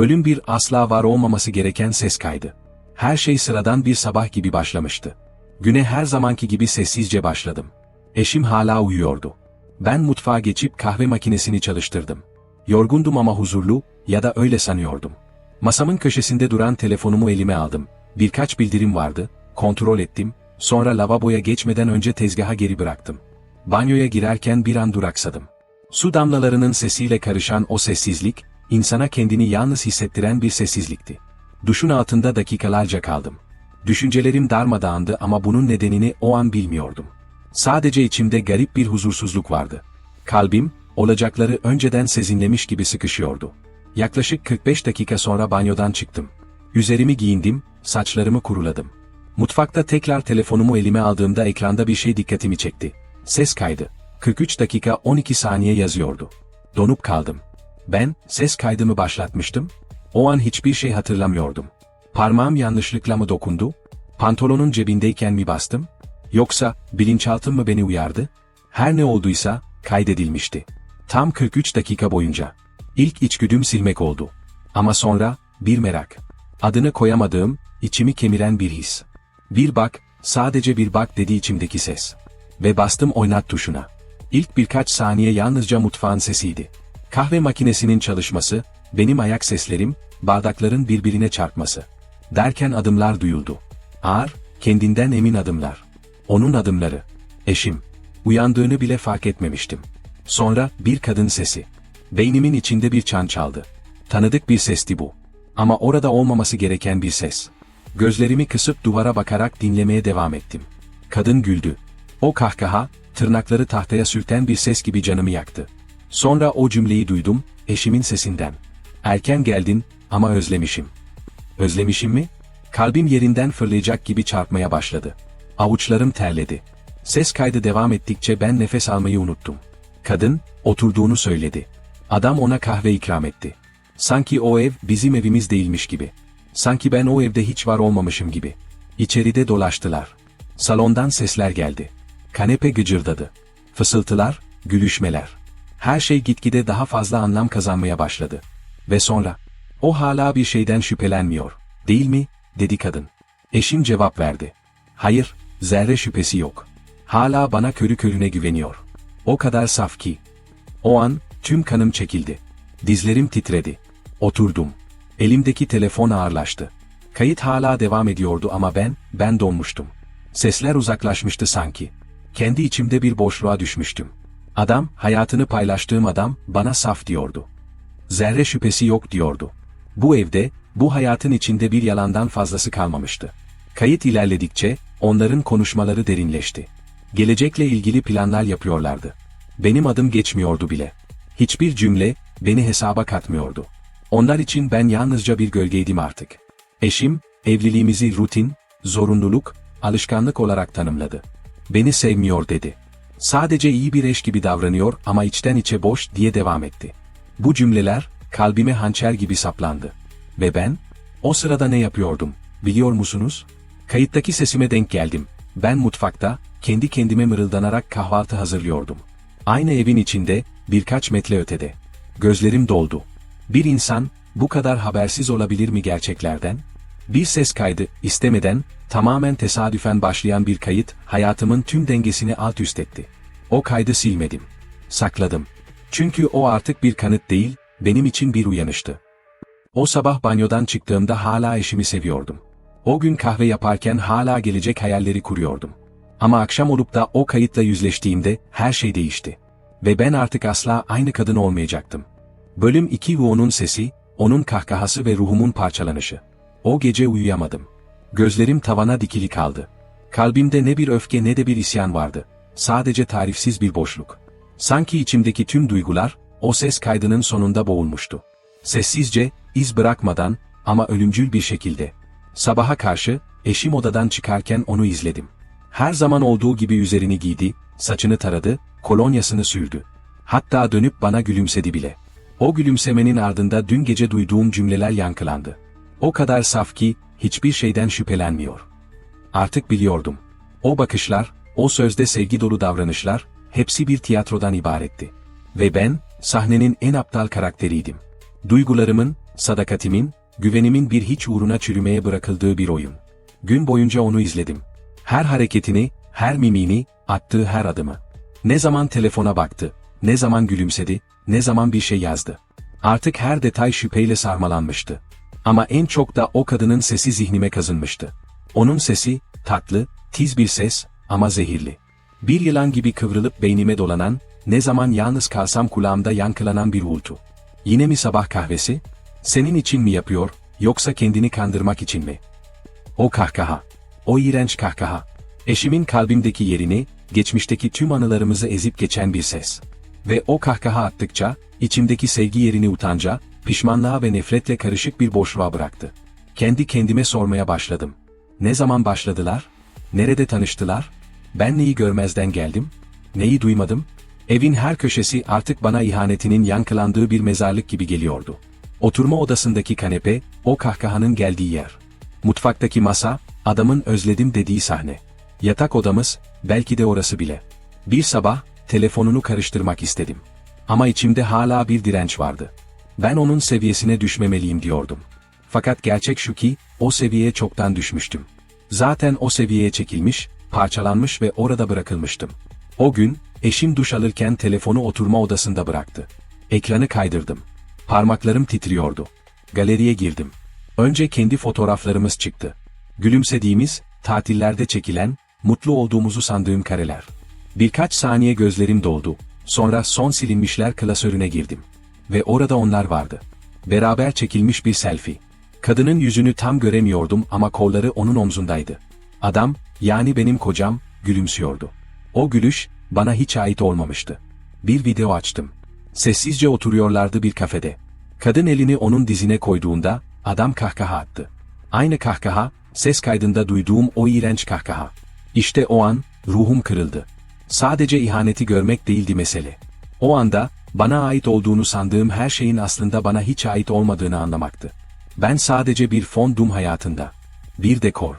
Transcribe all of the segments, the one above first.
Bölüm bir asla var olmaması gereken ses kaydı. Her şey sıradan bir sabah gibi başlamıştı. Güne her zamanki gibi sessizce başladım. Eşim hala uyuyordu. Ben mutfağa geçip kahve makinesini çalıştırdım. Yorgundum ama huzurlu, ya da öyle sanıyordum. Masamın köşesinde duran telefonumu elime aldım. Birkaç bildirim vardı, kontrol ettim, sonra lavaboya geçmeden önce tezgaha geri bıraktım. Banyoya girerken bir an duraksadım. Su damlalarının sesiyle karışan o sessizlik, insana kendini yalnız hissettiren bir sessizlikti. Duşun altında dakikalarca kaldım. Düşüncelerim darmadağındı ama bunun nedenini o an bilmiyordum. Sadece içimde garip bir huzursuzluk vardı. Kalbim, olacakları önceden sezinlemiş gibi sıkışıyordu. Yaklaşık 45 dakika sonra banyodan çıktım. Üzerimi giyindim, saçlarımı kuruladım. Mutfakta tekrar telefonumu elime aldığımda ekranda bir şey dikkatimi çekti. Ses kaydı. 43 dakika 12 saniye yazıyordu. Donup kaldım. Ben, ses kaydımı başlatmıştım. O an hiçbir şey hatırlamıyordum. Parmağım yanlışlıkla mı dokundu? Pantolonun cebindeyken mi bastım? Yoksa, bilinçaltım mı beni uyardı? Her ne olduysa, kaydedilmişti. Tam 43 dakika boyunca. İlk içgüdüm silmek oldu. Ama sonra, bir merak. Adını koyamadığım, içimi kemiren bir his. Bir bak, sadece bir bak dedi içimdeki ses. Ve bastım oynat tuşuna. İlk birkaç saniye yalnızca mutfağın sesiydi. Kahve makinesinin çalışması, benim ayak seslerim, bardakların birbirine çarpması. Derken adımlar duyuldu. Ağır, kendinden emin adımlar. Onun adımları. Eşim. Uyandığını bile fark etmemiştim. Sonra bir kadın sesi. Beynimin içinde bir çan çaldı. Tanıdık bir sesti bu. Ama orada olmaması gereken bir ses. Gözlerimi kısıp duvara bakarak dinlemeye devam ettim. Kadın güldü. O kahkaha, tırnakları tahtaya sürten bir ses gibi canımı yaktı. Sonra o cümleyi duydum, eşimin sesinden. Erken geldin, ama özlemişim. Özlemişim mi? Kalbim yerinden fırlayacak gibi çarpmaya başladı. Avuçlarım terledi. Ses kaydı devam ettikçe ben nefes almayı unuttum. Kadın, oturduğunu söyledi. Adam ona kahve ikram etti. Sanki o ev bizim evimiz değilmiş gibi. Sanki ben o evde hiç var olmamışım gibi. İçeride dolaştılar. Salondan sesler geldi. Kanepe gıcırdadı. Fısıltılar, gülüşmeler. Her şey gitgide daha fazla anlam kazanmaya başladı. Ve sonra, o hala bir şeyden şüphelenmiyor, değil mi, dedi kadın. Eşim cevap verdi. Hayır, zerre şüphesi yok. Hala bana körü körüne güveniyor. O kadar saf ki. O an, tüm kanım çekildi. Dizlerim titredi. Oturdum. Elimdeki telefon ağırlaştı. Kayıt hala devam ediyordu ama ben, ben donmuştum. Sesler uzaklaşmıştı sanki. Kendi içimde bir boşluğa düşmüştüm. Adam, hayatını paylaştığım adam, bana saf diyordu. Zerre şüphesi yok diyordu. Bu evde, bu hayatın içinde bir yalandan fazlası kalmamıştı. Kayıt ilerledikçe, onların konuşmaları derinleşti. Gelecekle ilgili planlar yapıyorlardı. Benim adım geçmiyordu bile. Hiçbir cümle, beni hesaba katmıyordu. Onlar için ben yalnızca bir gölgeydim artık. Eşim, evliliğimizi rutin, zorunluluk, alışkanlık olarak tanımladı. Beni sevmiyor dedi. Sadece iyi bir eş gibi davranıyor ama içten içe boş diye devam etti. Bu cümleler, kalbime hançer gibi saplandı. Ve ben, o sırada ne yapıyordum, biliyor musunuz? Kayıttaki sesime denk geldim. Ben mutfakta, kendi kendime mırıldanarak kahvaltı hazırlıyordum. Aynı evin içinde, birkaç metre ötede. Gözlerim doldu. Bir insan, bu kadar habersiz olabilir mi gerçeklerden? Bir ses kaydı, istemeden, tamamen tesadüfen başlayan bir kayıt, hayatımın tüm dengesini alt üst etti. O kaydı silmedim. Sakladım. Çünkü o artık bir kanıt değil, benim için bir uyanıştı. O sabah banyodan çıktığımda hala eşimi seviyordum. O gün kahve yaparken hala gelecek hayalleri kuruyordum. Ama akşam olup da o kayıtla yüzleştiğimde her şey değişti. Ve ben artık asla aynı kadın olmayacaktım. Bölüm 2 ve onun sesi, onun kahkahası ve ruhumun parçalanışı. O gece uyuyamadım. Gözlerim tavana dikili kaldı. Kalbimde ne bir öfke ne de bir isyan vardı. Sadece tarifsiz bir boşluk. Sanki içimdeki tüm duygular, o ses kaydının sonunda boğulmuştu. Sessizce, iz bırakmadan, ama ölümcül bir şekilde. Sabaha karşı, eşim odadan çıkarken onu izledim. Her zaman olduğu gibi üzerini giydi, saçını taradı, kolonyasını sürdü. Hatta dönüp bana gülümsedi bile. O gülümsemenin ardında dün gece duyduğum cümleler yankılandı. O kadar saf ki, hiçbir şeyden şüphelenmiyor. Artık biliyordum. O bakışlar, o sözde sevgi dolu davranışlar, hepsi bir tiyatrodan ibaretti. Ve ben, sahnenin en aptal karakteriydim. Duygularımın, Sadakatimin, güvenimin bir hiç uğruna çürümeye bırakıldığı bir oyun. Gün boyunca onu izledim. Her hareketini, her mimini, attığı her adımı. Ne zaman telefona baktı, ne zaman gülümsedi, ne zaman bir şey yazdı. Artık her detay şüpheyle sarmalanmıştı. Ama en çok da o kadının sesi zihnime kazınmıştı. Onun sesi, tatlı, tiz bir ses ama zehirli. Bir yılan gibi kıvrılıp beynime dolanan, ne zaman yalnız kalsam kulağımda yankılanan bir uğultu. Yine mi sabah kahvesi? Senin için mi yapıyor, yoksa kendini kandırmak için mi? O kahkaha. O iğrenç kahkaha. Eşimin kalbimdeki yerini, geçmişteki tüm anılarımızı ezip geçen bir ses. Ve o kahkaha attıkça, içimdeki sevgi yerini utanca, pişmanlığa ve nefretle karışık bir boşluğa bıraktı. Kendi kendime sormaya başladım. Ne zaman başladılar? Nerede tanıştılar? Ben neyi görmezden geldim? Neyi duymadım? Evin her köşesi artık bana ihanetinin yankılandığı bir mezarlık gibi geliyordu. Oturma odasındaki kanepe, o kahkahanın geldiği yer. Mutfaktaki masa, adamın özledim dediği sahne. Yatak odamız, belki de orası bile. Bir sabah, telefonunu karıştırmak istedim. Ama içimde hala bir direnç vardı. Ben onun seviyesine düşmemeliyim diyordum. Fakat gerçek şu ki, o seviyeye çoktan düşmüştüm. Zaten o seviyeye çekilmiş, parçalanmış ve orada bırakılmıştım. O gün, eşim duş alırken telefonu oturma odasında bıraktı. Ekranı kaydırdım. Parmaklarım titriyordu. Galeriye girdim. Önce kendi fotoğraflarımız çıktı. Gülümsediğimiz, tatillerde çekilen, mutlu olduğumuzu sandığım kareler. Birkaç saniye gözlerim doldu. Sonra son silinmişler klasörüne girdim. Ve orada onlar vardı. Beraber çekilmiş bir selfie. Kadının yüzünü tam göremiyordum ama kolları onun omzundaydı. Adam, yani benim kocam, gülümsüyordu. O gülüş, bana hiç ait olmamıştı. Bir video açtım. Sessizce oturuyorlardı bir kafede. Kadın elini onun dizine koyduğunda, adam kahkaha attı. Aynı kahkaha, ses kaydında duyduğum o iğrenç kahkaha. İşte o an, ruhum kırıldı. Sadece ihaneti görmek değildi mesele. O anda, bana ait olduğunu sandığım her şeyin aslında bana hiç ait olmadığını anlamaktı. Ben sadece bir fondum hayatında. Bir dekor.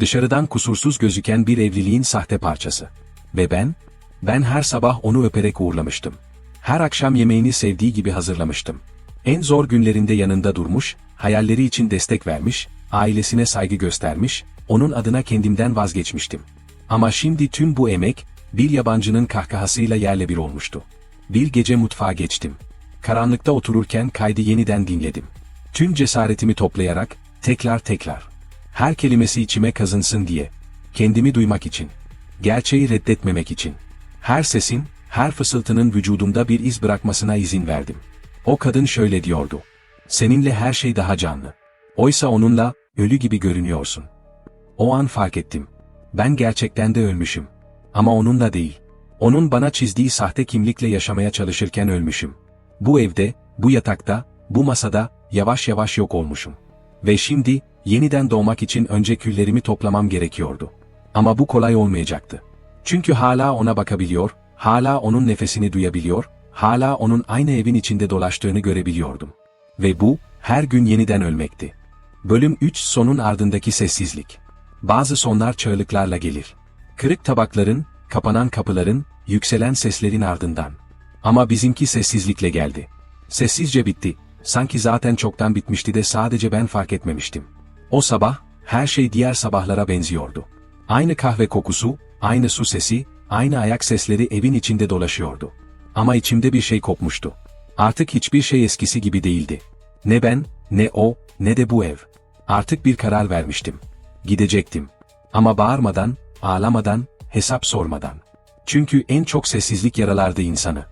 Dışarıdan kusursuz gözüken bir evliliğin sahte parçası. Ve ben? Ben her sabah onu öperek uğurlamıştım. Her akşam yemeğini sevdiği gibi hazırlamıştım. En zor günlerinde yanında durmuş, hayalleri için destek vermiş, ailesine saygı göstermiş, onun adına kendimden vazgeçmiştim. Ama şimdi tüm bu emek, bir yabancının kahkahasıyla yerle bir olmuştu. Bir gece mutfağa geçtim. Karanlıkta otururken kaydı yeniden dinledim. Tüm cesaretimi toplayarak, tekrar tekrar. Her kelimesi içime kazınsın diye. Kendimi duymak için. Gerçeği reddetmemek için. Her sesin, her fısıltının vücudumda bir iz bırakmasına izin verdim. O kadın şöyle diyordu. Seninle her şey daha canlı. Oysa onunla, ölü gibi görünüyorsun. O an fark ettim. Ben gerçekten de ölmüşüm. Ama onunla değil. Onun bana çizdiği sahte kimlikle yaşamaya çalışırken ölmüşüm. Bu evde, bu yatakta, bu masada, yavaş yavaş yok olmuşum. Ve şimdi, yeniden doğmak için önce küllerimi toplamam gerekiyordu. Ama bu kolay olmayacaktı. Çünkü hala ona bakabiliyor, hala onun nefesini duyabiliyor, hala onun aynı evin içinde dolaştığını görebiliyordum. Ve bu, her gün yeniden ölmekti. Bölüm 3 sonun ardındaki sessizlik. Bazı sonlar çığlıklarla gelir. Kırık tabakların, kapanan kapıların, yükselen seslerin ardından. Ama bizimki sessizlikle geldi. Sessizce bitti, sanki zaten çoktan bitmişti de sadece ben fark etmemiştim. O sabah, her şey diğer sabahlara benziyordu. Aynı kahve kokusu, aynı su sesi, aynı ayak sesleri evin içinde dolaşıyordu. Ama içimde bir şey kopmuştu. Artık hiçbir şey eskisi gibi değildi. Ne ben, ne o, ne de bu ev. Artık bir karar vermiştim. Gidecektim. Ama bağırmadan, ağlamadan, hesap sormadan. Çünkü en çok sessizlik yaralardı insanı.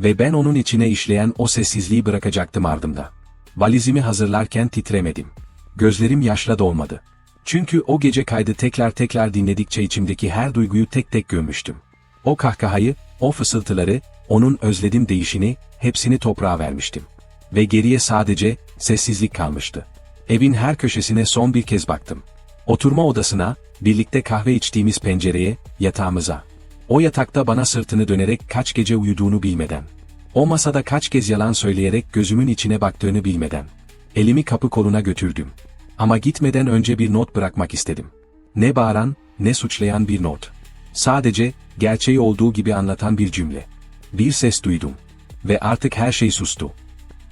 Ve ben onun içine işleyen o sessizliği bırakacaktım ardımda. Valizimi hazırlarken titremedim. Gözlerim yaşla dolmadı. Çünkü o gece kaydı tekrar tekrar dinledikçe içimdeki her duyguyu tek tek gömmüştüm. O kahkahayı, o fısıltıları, onun özledim değişini, hepsini toprağa vermiştim. Ve geriye sadece, sessizlik kalmıştı. Evin her köşesine son bir kez baktım. Oturma odasına, birlikte kahve içtiğimiz pencereye, yatağımıza. O yatakta bana sırtını dönerek kaç gece uyuduğunu bilmeden. O masada kaç kez yalan söyleyerek gözümün içine baktığını bilmeden. Elimi kapı koluna götürdüm. Ama gitmeden önce bir not bırakmak istedim. Ne bağıran, ne suçlayan bir not. Sadece, gerçeği olduğu gibi anlatan bir cümle. Bir ses duydum. Ve artık her şey sustu.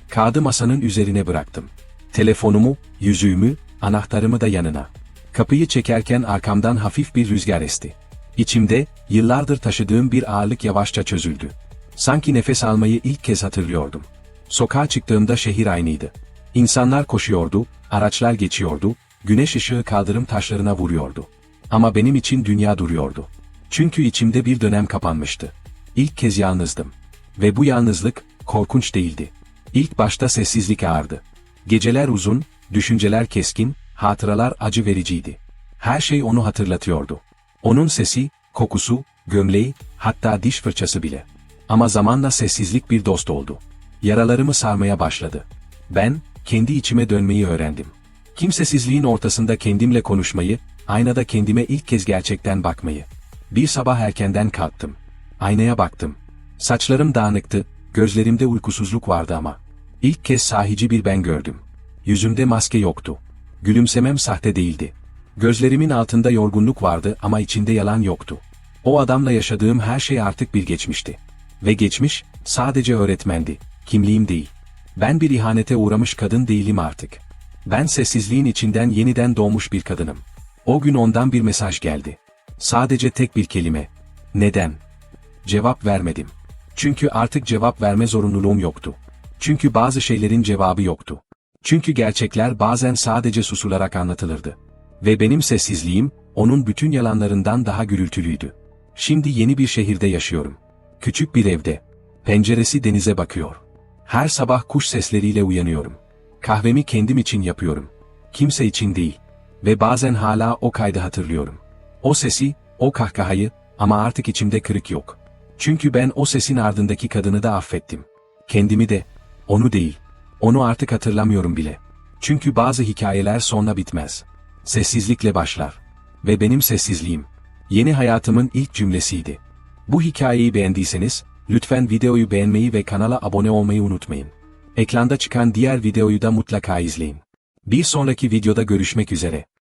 Kağıdı masanın üzerine bıraktım. Telefonumu, yüzüğümü, anahtarımı da yanına. Kapıyı çekerken arkamdan hafif bir rüzgar esti. İçimde, yıllardır taşıdığım bir ağırlık yavaşça çözüldü. Sanki nefes almayı ilk kez hatırlıyordum. Sokağa çıktığımda şehir aynıydı. İnsanlar koşuyordu, araçlar geçiyordu, güneş ışığı kaldırım taşlarına vuruyordu. Ama benim için dünya duruyordu. Çünkü içimde bir dönem kapanmıştı. İlk kez yalnızdım. Ve bu yalnızlık, korkunç değildi. İlk başta sessizlik ağırdı. Geceler uzun, düşünceler keskin, hatıralar acı vericiydi. Her şey onu hatırlatıyordu. Onun sesi, kokusu, gömleği, hatta diş fırçası bile. Ama zamanla sessizlik bir dost oldu. Yaralarımı sarmaya başladı. Ben, kendi içime dönmeyi öğrendim. Kimsesizliğin ortasında kendimle konuşmayı, aynada kendime ilk kez gerçekten bakmayı. Bir sabah erkenden kalktım. Aynaya baktım. Saçlarım dağınıktı, gözlerimde uykusuzluk vardı ama. İlk kez sahici bir ben gördüm. Yüzümde maske yoktu. Gülümsemem sahte değildi. Gözlerimin altında yorgunluk vardı ama içinde yalan yoktu. O adamla yaşadığım her şey artık bir geçmişti. Ve geçmiş, sadece öğretmendi, kimliğim değil. Ben bir ihanete uğramış kadın değilim artık. Ben sessizliğin içinden yeniden doğmuş bir kadınım. O gün ondan bir mesaj geldi. Sadece tek bir kelime. Neden? Cevap vermedim. Çünkü artık cevap verme zorunluluğum yoktu. Çünkü bazı şeylerin cevabı yoktu. Çünkü gerçekler bazen sadece susularak anlatılırdı. Ve benim sessizliğim, onun bütün yalanlarından daha gürültülüydü. Şimdi yeni bir şehirde yaşıyorum. Küçük bir evde. Penceresi denize bakıyor. Her sabah kuş sesleriyle uyanıyorum. Kahvemi kendim için yapıyorum. Kimse için değil. Ve bazen hala o kaydı hatırlıyorum. O sesi, o kahkahayı ama artık içimde kırık yok. Çünkü ben o sesin ardındaki kadını da affettim. Kendimi de, onu değil. Onu artık hatırlamıyorum bile. Çünkü bazı hikayeler sonra bitmez. Sessizlikle başlar. Ve benim sessizliğim. Yeni hayatımın ilk cümlesiydi. Bu hikayeyi beğendiyseniz, lütfen videoyu beğenmeyi ve kanala abone olmayı unutmayın. Ekranda çıkan diğer videoyu da mutlaka izleyin. Bir sonraki videoda görüşmek üzere.